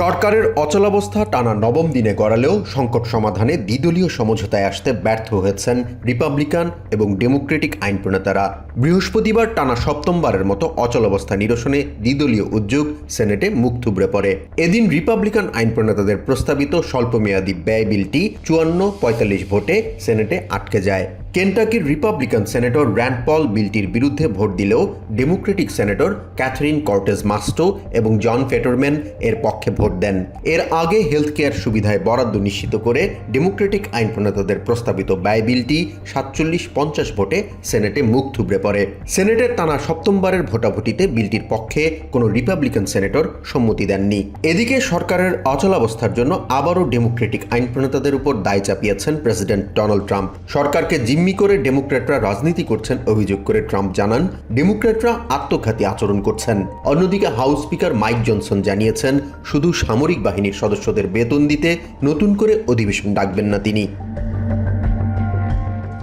সরকারের অচলাবস্থা টানা নবম দিনে গড়ালেও সংকট সমাধানে দ্বিদলীয় সমঝোতায় আসতে ব্যর্থ হয়েছেন রিপাবলিকান এবং ডেমোক্রেটিক আইন প্রণেতারা। বৃহস্পতিবার টানা সপ্তমবারের মতো অচলাবস্থা নিরসনে দ্বিদলীয় উদ্যোগ সেনেটে মুখ থুবড়ে পড়ে। এদিন রিপাবলিকান আইন প্রণেতাদের প্রস্তাবিত স্বল্পমেয়াদী ব্যয় বিলটি চুয়ান্ন পঁয়তাল্লিশ ভোটে সেনেটে আটকে যায়। কেন্টাকির রিপাবলিকান সেনেটর র্যান্ড পল বিলটির বিরুদ্ধে ভোট দিলেও Democratic senator Catherine Cortez Masto এবং জন ফেটোরম্যান এর পক্ষে ভোট দেন। এর আগে হেলথ কেয়ার সুবিধায় বরাদ্দ নিশ্চিত করে ডেমোক্রেটিক আইন প্রণেতাদের প্রস্তাবিত ব্যয় বিলটি সাতচল্লিশ পঞ্চাশ ভোটে সেনেটে মুখ থুবড়ে পড়ে। সেনেটের টানা সপ্তমবারের ভোটাভুটিতে বিলটির পক্ষে কোনো রিপাবলিকান সেনেটর সম্মতি দেননি। এদিকে সরকারের অচলাবস্থার জন্য আবারও ডেমোক্রেটিক আইন প্রণেতাদের উপর দায় চাপিয়েছেন প্রেসিডেন্ট ডোনাল্ড ট্রাম্প সরকারকে জিম্মি করে ডেমোক্র্যাটরা রাজনীতি করছেন, অভিযোগ করে ট্রাম্প জানান, ডেমোক্র্যাটরা আত্মঘাতী আচরণ করছেন। অন্যদিকে হাউস স্পিকার মাইক জনসন জানিয়েছেন, শুধু সামরিক বাহিনীর সদস্যদের বেতন দিতে নতুন করে অধিবেশন ডাকবেন না তিনি।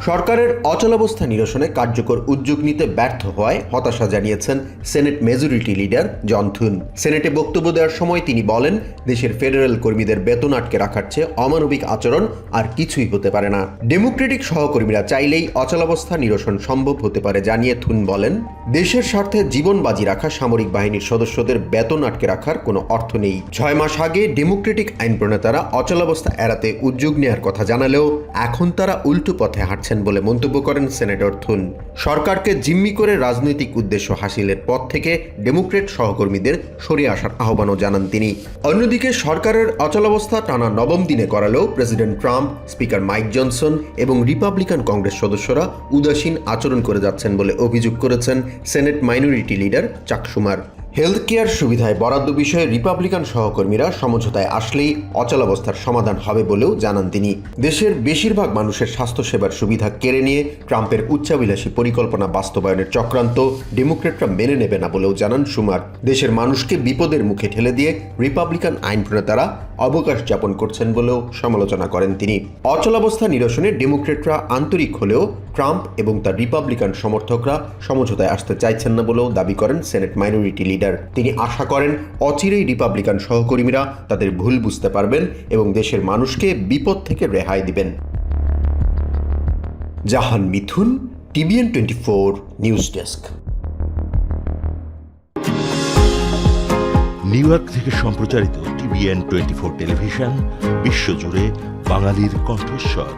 সরকারের অচলাবস্থা নিরসনে কার্যকর উদ্যোগ নিতে ব্যর্থ হওয়ায় হতাশা জানিয়েছেন senate majority leader John Thune. সেনেটে বক্তব্য দেওয়ার সময় তিনি বলেন, দেশের ফেডারেল কর্মীদের বেতন আটকে রাখার চেয়ে অমানবিক আচরণ আর কিছুই হতে পারে না। ডেমোক্রেটিক সহকর্মীরা চাইলেই অচলাবস্থা নিরসন সম্ভব হতে পারে জানিয়ে থুন বলেন, দেশের স্বার্থে জীবন বাজি রাখা সামরিক বাহিনীর সদস্যদের বেতন আটকে রাখার কোনো অর্থ নেই। ছয় মাস আগে ডেমোক্রেটিক আইন প্রণেতারা অচলাবস্থা এড়াতে উদ্যোগ নেওয়ার কথা জানালেও এখন তারা উল্টো পথে হাঁটছেন বলে মন্তব্য করেন সেনেটর থুন। সরকারকে জিম্মি করে রাজনৈতিক উদ্দেশ্য হাসিলের পথ থেকে ডেমোক্রেট সহকর্মীদের সরে আসার আহ্বানও জানান তিনি। অন্যদিকে সরকারের অচলাবস্থা টানা নবম দিনে করালেও president Trump, speaker Mike Johnson এবং রিপাবলিকান কংগ্রেস সদস্যরা উদাসীন আচরণ করে যাচ্ছেন বলে অভিযোগ করেছেন senate minority leader Chuck Schumer. Health care সুবিধায় বরাদ্দ বিষয়ে রিপাবলিকান সহকর্মীরা সমঝোতায় আসলেই অচলাবস্থার সমাধান হবে বলেও জানান তিনি। দেশের বেশিরভাগ মানুষের স্বাস্থ্যসেবার সুবিধা কেড়ে নিয়ে ট্রাম্পের উচ্চাভিলাষী পরিকল্পনা বাস্তবায়নের চক্রান্ত ডেমোক্রেটরা মেনে নেবে না বলেও জানান সুমার। দেশের মানুষকে বিপদের মুখে ঠেলে দিয়ে রিপাবলিকান আইন প্রণেতারা অবকাশ যাপন করছেন বলেও সমালোচনা করেন তিনি। অচলাবস্থা নিরসনে ডেমোক্রেটরা আন্তরিক হলেও ট্রাম্প এবং তার রিপাবলিকান সমর্থকরা সমঝোতায় আসতে চাইছেন না বলেও দাবি করেন সেনেট মাইনরিটি লিডার। তিনি আশা করেন অচিরেই রিপাবলিকান সহকর্মীরা তাদের ভুল বুঝতে পারবেন এবং দেশের মানুষকে বিপদ থেকে রেহাই দিবেন। Jahan Mithun, TVN twenty four news desk. New York থেকে সম্প্রচারিত টিভিএন টোয়েন্টি ফোর টেলিভিশন, বিশ্বজুড়ে বাঙালির কণ্ঠস্বর।